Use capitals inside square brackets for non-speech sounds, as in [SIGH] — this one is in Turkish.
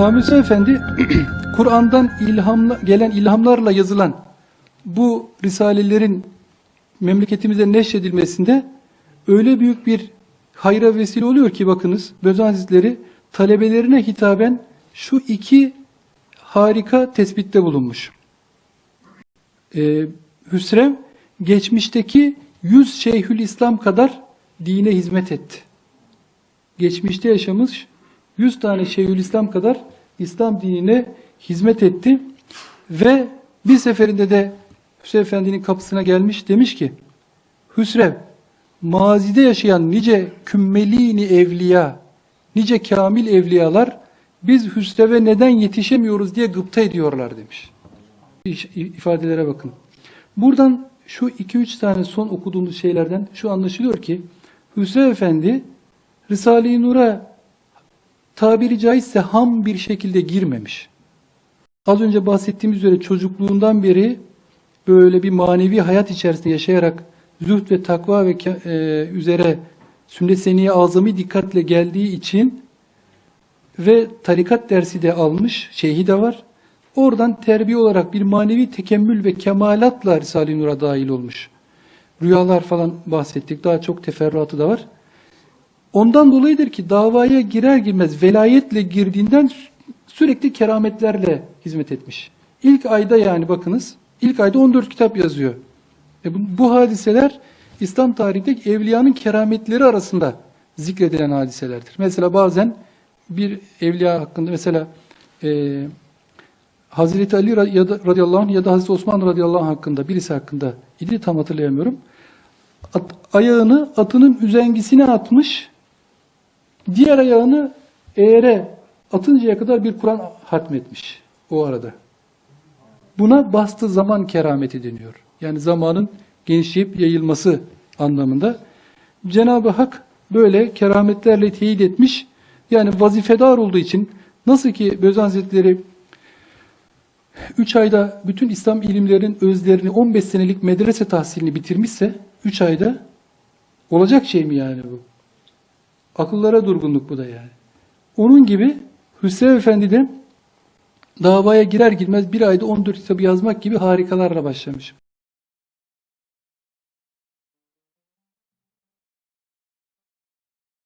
Hüseyin Efendi [CLEARS THROAT] Kur'an'dan ilhamla, gelen ilhamlarla yazılan bu risalelerin memleketimize neşredilmesinde öyle büyük bir hayra vesile oluyor ki bakınız Bözan Hazretleri talebelerine hitaben şu iki harika tespitte bulunmuş. Ee, Hüsrev geçmişteki 100 Şeyhül İslam kadar dine hizmet etti. Geçmişte yaşamış 100 tane Şeyhülislam kadar İslam dinine hizmet etti ve bir seferinde de Hüsrev Efendi'nin kapısına gelmiş demiş ki Hüsrev mazide yaşayan nice kümmelini evliya nice kamil evliyalar biz Hüsrev'e neden yetişemiyoruz diye gıpta ediyorlar demiş. İş- ifadelere bakın. Buradan şu 2-3 tane son okuduğumuz şeylerden şu anlaşılıyor ki Hüsrev Efendi Risale-i Nur'a tabiri caizse ham bir şekilde girmemiş. Az önce bahsettiğimiz üzere çocukluğundan beri böyle bir manevi hayat içerisinde yaşayarak zühd ve takva ve e, üzere sünnet seniye azami dikkatle geldiği için ve tarikat dersi de almış, şeyhi de var. Oradan terbiye olarak bir manevi tekemmül ve kemalatla Risale-i Nur'a dahil olmuş. Rüyalar falan bahsettik. Daha çok teferruatı da var. Ondan dolayıdır ki davaya girer girmez velayetle girdiğinden sü- sürekli kerametlerle hizmet etmiş. İlk ayda yani bakınız, ilk ayda 14 kitap yazıyor. E bu, bu hadiseler İslam tarihindeki evliyanın kerametleri arasında zikredilen hadiselerdir. Mesela bazen bir evliya hakkında mesela e, Hazreti Ali ya da radıyallahu anh ya da Hazreti Osman radıyallahu anh hakkında birisi hakkında idi tam hatırlayamıyorum. At- ayağını atının üzengisine atmış, diğer ayağını eğere atıncaya kadar bir Kur'an hatmetmiş o arada. Buna bastı zaman kerameti deniyor. Yani zamanın genişleyip yayılması anlamında. Cenab-ı Hak böyle kerametlerle teyit etmiş. Yani vazifedar olduğu için nasıl ki Bözan Hazretleri 3 ayda bütün İslam ilimlerinin özlerini 15 senelik medrese tahsilini bitirmişse 3 ayda olacak şey mi yani bu? Akıllara durgunluk bu da yani. Onun gibi Hüseyin Efendi de davaya girer girmez bir ayda 14 kitabı yazmak gibi harikalarla başlamış.